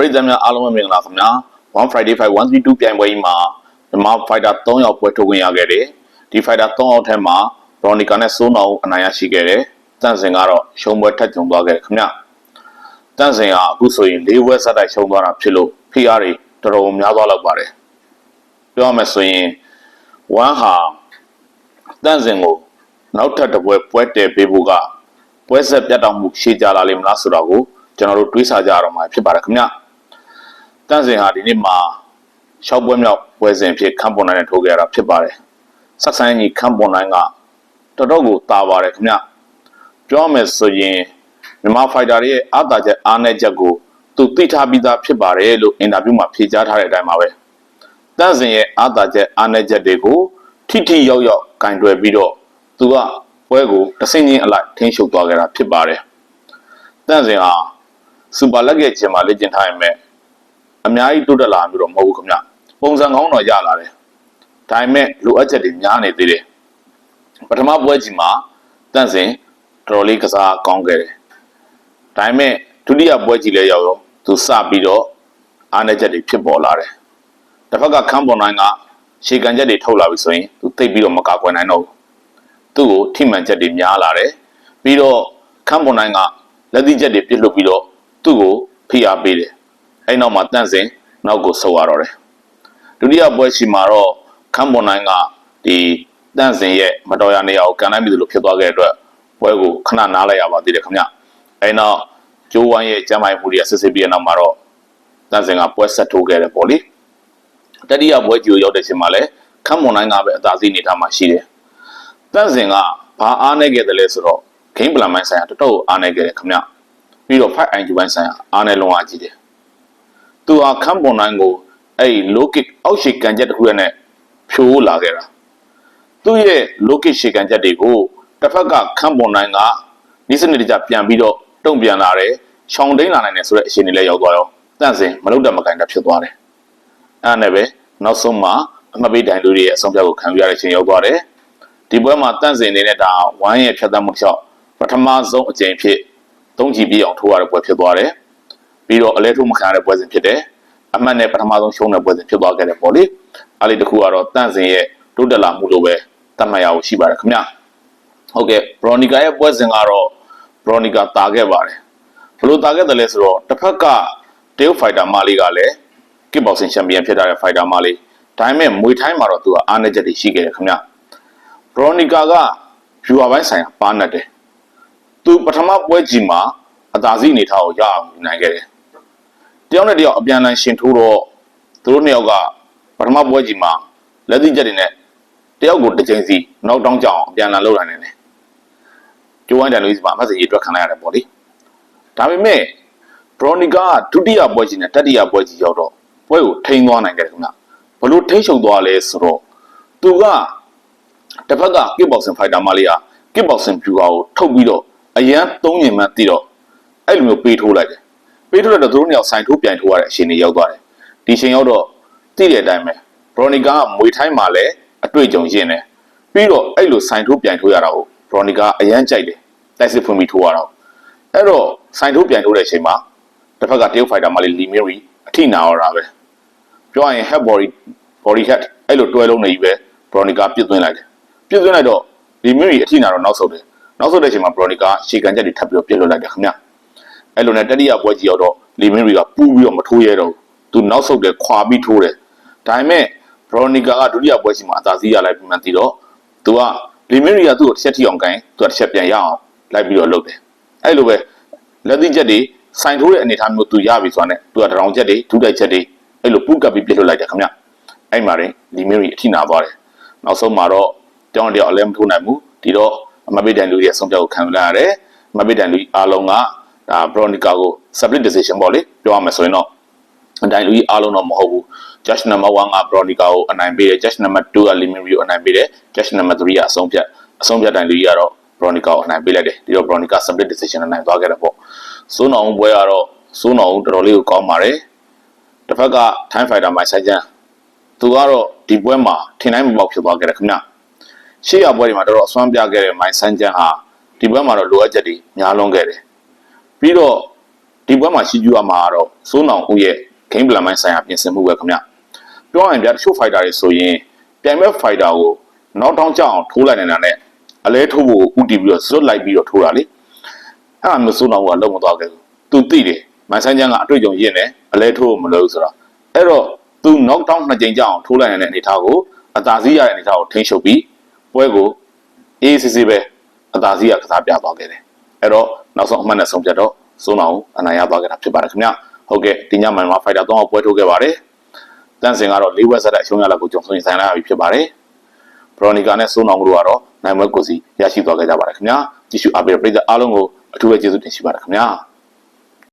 ပရိသတ်များအားလုံးပဲမင်္ဂလာခင်ဗျာ1 Friday Fight 132ပြိုင်ပွဲကြီးမှာမြန်မာ fighter 3ယောက်ပွဲထုတ်ဝင်ရခဲ့တယ်ဒီ fighter 3ယောက်ထဲမှာ Veronica နဲ့စိုးနောင်အနိုင်ရရှိခဲ့တယ်တန့်စင်ကတော့ရှုံးပွဲထက်ကြုံသွားခဲ့တယ်ခင်ဗျာတန့်စင်ကအခုဆိုရင်၄ဝက်ဆက်တိုက်ရှုံးသွားတာဖြစ်လို့ PR တွေတော်တော်များသွားတော့ပါတယ်ပြောရမယ်ဆိုရင်1ဟာတန့်စင်ကိုနောက်ထပ်တစ်ပွဲပွဲတည်ပေးဖို့ကပွဲဆက်ပြတ်တောက်မှုရှေ့ကြလာလိမ့်မလားဆိုတော့ကိုကျွန်တော်တို့တွေးဆကြရတော့မှာဖြစ်ပါတယ်ခင်ဗျာ တန့်စင်ဟာဒီနေ့မှာရှောက်ပွဲမြောက်ပွဲစဉ်ဖြစ်ခန့်ပွန်နိုင်နဲ့ထိုးခဲ့ရတာဖြစ်ပါတယ်။ဆက်ဆန်းကြီးခန့်ပွန်နိုင်ကတော်တော်ကိုတာပါတယ်ခင်ဗျ။ပြောရမယ်ဆိုရင်မြန်မာဖိုက်တာတွေရဲ့အာသာချက်အားနည်းချက်ကိုသူသိထားပြီးသားဖြစ်ပါတယ်လို့အင်တာဗျူးမှာဖြေကြားထားတဲ့အတိုင်းပါပဲ။တန့်စင်ရဲ့အာသာချက်အားနည်းချက်တွေကိုထိထိရောက်ရောက်ကင်တွယ်ပြီးတော့သူကပွဲကိုတဆင်းချင်းအလိုက်ထိန်းချုပ်သွားခဲ့တာဖြစ်ပါတယ်။တန့်စင်ဟာစူပါလက်ရဲ့ကျင်မှာလေ့ကျင့်ထားရင်မဲ့ အများကြီးတိုးတက်လာမျိုးတော့မဟုတ်ဘူးခင်ဗျပုံစံကောင်းတော့ရလာတယ်ဒါပေမဲ့လိုအပ်ချက်တွေများနေသေးတယ်ပထမပွဲကြီးမှာတန့်စင်တော်တော်လေးကစားကောင်းခဲ့တယ်ဒါပေမဲ့ဒုတိယပွဲကြီးလည်းရောက်ရောသူစပြီးတော့အားနည်းချက်တွေဖြစ်ပေါ်လာတယ်တစ်ဖက်ကခန်းပေါ်နိုင်ကရှေကန်ချက်တွေထုတ်လာပြီဆိုရင်သူသိပ်ပြီးတော့မကာကွယ်နိုင်တော့ဘူးသူ့ကိုထိမှန်ချက်တွေများလာတယ်ပြီးတော့ခန်းပေါ်နိုင်ကလက်သီးချက်တွေပြစ်လွတ်ပြီးတော့သူ့ကိုဖိအားပေးတယ် အဲ့နောက်မှာတန့်စင်နောက်ကိုဆုတ်ရတော့တယ်ဒုတိယပွဲရှိမှာတော့ခန်းပွန်နိုင်ကဒီတန့်စင်ရဲ့မတော်ရနေရာကိုကန်လိုက်ပြီလို့ဖြစ်သွားခဲ့တဲ့အတွက်ပွဲကိုခဏနားလိုက်ရပါသေးတယ်ခင်ဗျအဲ့နောက်ကျိုးဝိုင်းရဲ့ကျမ်းမာရေးမှုတွေကစစ်စစ်ပြီးတဲ့နောက်မှာတော့တန့်စင်ကပွဲဆက်ထိုးခဲ့တယ်ပေါ့လေတတိယပွဲကြီးကိုရောက်တဲ့ချိန်မှာလည်းခန်းပွန်နိုင်ကပဲအသာစီးနေထားမှရှိတယ်တန့်စင်ကဘာအားနေခဲ့တယ်လဲဆိုတော့ game plan ပိုင်းဆိုင်ရာတော်တော်အားနေခဲ့တယ်ခင်ဗျပြီးတော့ fight IQ ပိုင်းဆိုင်ရာအားနေလုံးအားကြီးတယ် သူဟာခန်းပွန်နိုင်ကိုအဲ့ low kick အောက်ရှေကန်ချက်တစ်ခုနဲ့ဖြိုးလာခဲ့တာသူ့ရဲ့ low kick ရှေကန်ချက်တွေကိုတစ်ဖက်ကခန်းပွန်နိုင်ကဒီစနစ်တကျပြန်ပြီးတော့တုံ့ပြန်လာတယ်ရှောင်းတိန်လာနိုင်တယ်ဆိုတဲ့အခြေအနေလေးရောက်သွားရောတန့်စင်မလုတ်တမကန်တာဖြစ်သွားတယ်အဲ့ဒါနဲ့ပဲနောက်ဆုံးမှာအမပေးတိုင်လူတွေရဲ့အဆုံးဖြတ်ကိုခံယူရတဲ့အချိန်ရောက်သွားတယ်ဒီပွဲမှာတန့်စင်နေတဲ့ဒါဝိုင်းရဲ့ဖြတ်သန်းမှုတစ်လျှောက်ပထမဆုံးအကြိမ်ဖြစ်သုံးချီပြည့်အောင်ထိုးရတဲ့ပွဲဖြစ်သွားတယ် ပြီးတော့အလဲထိုးမခံရတဲ့ပွဲစဉ်ဖြစ်တယ်အမှတ်နဲ့ပထမဆုံးရှုံးတဲ့ပွဲစဉ်ဖြစ်သွားခဲ့တယ်ပေါ့လေအားလေးတစ်ခုကတော့တန့်စင်ရဲ့တိုးတက်လာမှုလိုပဲသတ်မှတ်ရအောင်ရှိပါတယ်ခင်ဗျဟုတ်ကဲ့ဘရိုနီကာရဲ့ပွဲစဉ်ကတော့ဘရိုနီကာတာခဲ့ပါတယ်ဘလို့တာခဲ့တယ်လဲဆိုတော့တစ်ဖက်ကတရုတ်ဖိုက်တာမာလီကလည်းကစ်ဘောက်ဆင်ချန်ပီယံဖြစ်လာတဲ့ဖိုက်တာမာလီဒါပေမဲ့မွေထိုင်းမှာတော့သူကအားနည်းချက်တွေရှိခဲ့တယ်ခင်ဗျဘရိုနီကာကဖြူဝါပိုင်းဆိုင်ရာပါနတ်တယ်သူပထမပွဲကြီးမှာအသာစီးအနေထားကိုရအောင်ယူနိုင်ခဲ့တယ် တယောက်နဲ့တယောက်အပြန်အလှန်ရှင်ထိုးတော့သူတို့နှစ်ယောက်ကပထမပွဲကြီးမှာလက်သီးချက်တွေနဲ့တယောက်ကိုတစ်ချိန်စီနောက်တောင်းကြအောင်အပြန်အလှန်လှုပ်နိုင်တယ်ကျိုးဝိုင်းတန်လူကြီးမှာအမှတ်စီရေးအတွက်ခံလိုက်ရတယ်ပေါ့လေဒါပေမဲ့ဘရိုနီကာကဒုတိယပွဲကြီးနဲ့တတိယပွဲကြီးရောက်တော့ပွဲကိုထိန်းသွားနိုင်ခဲ့တယ်ခင်ဗျဘလို့ထိန်းချုပ်သွားလဲဆိုတော့သူကတစ်ဖက်ကကစ်ဘောက်ဆင်ဖိုက်တာမလေးကကစ်ဘောက်ဆင်ဖြူကာကိုထုတ်ပြီးတော့အရန်သုံးညင်မှန်းတည်တော့အဲ့လိုမျိုးပေးထိုးလိုက်တယ် ပေးထိုးလိုက်တော့သူတို့နှစ်ယောက်ဆိုင်ထိုးပြန်ထိုးရတဲ့အချိန်တွေရောက်သွားတယ်ဒီချိန်ရောက်တော့တည်တဲ့အတိုင်းပဲဘရိုနီကာကမွေထိုင်းမှာလည်းအတွေ့အကြုံရင်းတယ်ပြီးတော့အဲ့လိုဆိုင်ထိုးပြန်ထိုးရတာကိုဘရိုနီကာအရန်ကြိုက်တယ်တိုက်စစ်ဖွင့်ပြီးထိုးရတာကိုအဲ့တော့ဆိုင်ထိုးပြန်ထိုးတဲ့အချိန်မှာတစ်ဖက်ကတရုတ်ဖိုက်တာမလေးလီမီရီအထိနာရတာပဲပြောရရင် head body body head အဲ့လိုတွဲလုံးနေကြီးပဲဘရိုနီကာပြစ်သွင်းလိုက်တယ်ပြစ်သွင်းလိုက်တော့လီမီရီအထိနာတော့နောက်ဆုတ်တယ်နောက်ဆုတ်တဲ့အချိန်မှာဘရိုနီကာရှေကန်ချက်တွေထပ်ပြီးတော့ပြစ်လွတ်လိုက်တယ်ခင်ဗျ အဲ့လိုနဲ့တတိယပွဲကြီးရောက်တော့လီမင်ရီကပူးပြီးတော့မထိုးရဲတော့ဘူးသူနောက်ဆုတ်တယ်ခွာပြီးထိုးတယ်ဒါပေမဲ့ဘရိုနီကာကဒုတိယပွဲကြီးမှာအသာစီးရလိုက်ပြီးမှသိတော့သူကလီမင်ရီကသူ့ကိုတစ်ချက်ထိအောင်ကိုင်းသူကတစ်ချက်ပြန်ရအောင်လိုက်ပြီးတော့လုပ်တယ်အဲ့လိုပဲလက်သီးချက်တွေစိုင်ထိုးတဲ့အနေအထားမျိုးသူရပြီဆိုတာနဲ့သူကတရောင်ချက်တွေဒုတိုက်ချက်တွေအဲ့လိုပူးကပ်ပြီးပြစ်လွတ်လိုက်တယ်ခင်ဗျအဲ့မှာရင်လီမင်ရီအထိနာသွားတယ်နောက်ဆုံးမှာတော့တောင်းတယောက်အလဲမထိုးနိုင်ဘူးဒီတော့အမပိတန်လူရဲ့ဆုံးဖြတ်ကိုခံယူလိုက်ရတယ်အမပိတန်လူအားလုံးက ဒါဘရိုနီကာကို split decision ပေါ့လေပြောရမယ်ဆိုရင်တော့အတိုင်းလူကြီးအားလုံးတော့မဟုတ်ဘူး judge number 1ကဘရိုနီကာကိုအနိုင်ပေးတယ် judge number 2က limiri ကိုအနိုင်ပေးတယ် judge number 3ကအဆုံးဖြတ်အဆုံးဖြတ်တိုင်းလူကြီးကတော့ဘရိုနီကာကိုအနိုင်ပေးလိုက်တယ်ဒီတော့ဘရိုနီကာ split decision အနိုင်သွားခဲ့တယ်ပေါ့စိုးနောင်ပွဲကတော့စိုးနောင်တော်တော်လေးကိုကောင်းပါတယ်တစ်ဖက်က time fighter မိုင်ဆိုင်ချန်သူကတော့ဒီပွဲမှာထင်တိုင်းမပေါက်ဖြစ်သွားခဲ့တယ်ခင်ဗျရှေ့ရပွဲတွေမှာတော်တော်အစွမ်းပြခဲ့တဲ့မိုင်ဆိုင်ချန်ဟာဒီပွဲမှာတော့လိုအပ်ချက်တွေများလွန်ခဲ့တယ် ပြီးတော့ဒီပွဲမှာရှိကျူရမှာကတော့စိုးနောင်ဦးရဲ့ game plan ပိုင်းဆိုင်ရာပြင်ဆင်မှုပဲခင်ဗျပြောရရင်ဗျာတချို့ fighter တွေဆိုရင်ပြိုင်ပွဲ fighter ကို knock down ကြောက်အောင်ထိုးလိုက်နေတာနဲ့အလဲထိုးဖို့ဥတီပြီးတော့စွတ်လိုက်ပြီးတော့ထိုးတာလေအဲ့ဒါမျိုးစိုးနောင်ဦးကလုံးမသွားခဲ့ဘူးသူသိတယ်မန်ဆန်းချန်းကအတွေ့အကြုံရင့်တယ်အလဲထိုးဖို့မလုပ်ဘူးဆိုတော့အဲ့တော့သူ knock down နှစ်ကြိမ်ကြောက်အောင်ထိုးလိုက်နေတဲ့အနေအထားကိုအသာစီးရတဲ့အနေအထားကိုထိန်းချုပ်ပြီးပွဲကိုအေးစစ်စစ်ပဲအသာစီးကကစားပြသွားခဲ့တယ်အဲ့တော့ နောက်ဆုံးအမှတ်နဲ့ဆုံးဖြတ်တော့စိုးနောင်အနိုင်ရသွားခဲ့တာဖြစ်ပါတယ်ခင်ဗျဟုတ်ကဲ့ဒီညမှာမှာဖိုက်တာ3အောင်ပွဲထိုးခဲ့ပါတယ်တန့်စင်ကတော့၄ဝက်ဆက်တဲ့အရှုံးရလောက်ကိုကြုံဆိုရင်ဆိုင်လာရပြီဖြစ်ပါတယ်ဘရိုနီကာနဲ့စိုးနောင်တို့ကတော့နိုင်ပွဲကိုစီရရှိသွားခဲ့ကြပါတယ်ခင်ဗျာကြည့်ရှုအားပေးတဲ့ပရိသတ်အားလုံးကိုအထူးပဲကျေးဇူးတင်ရှိပါတယ်ခင်ဗျာ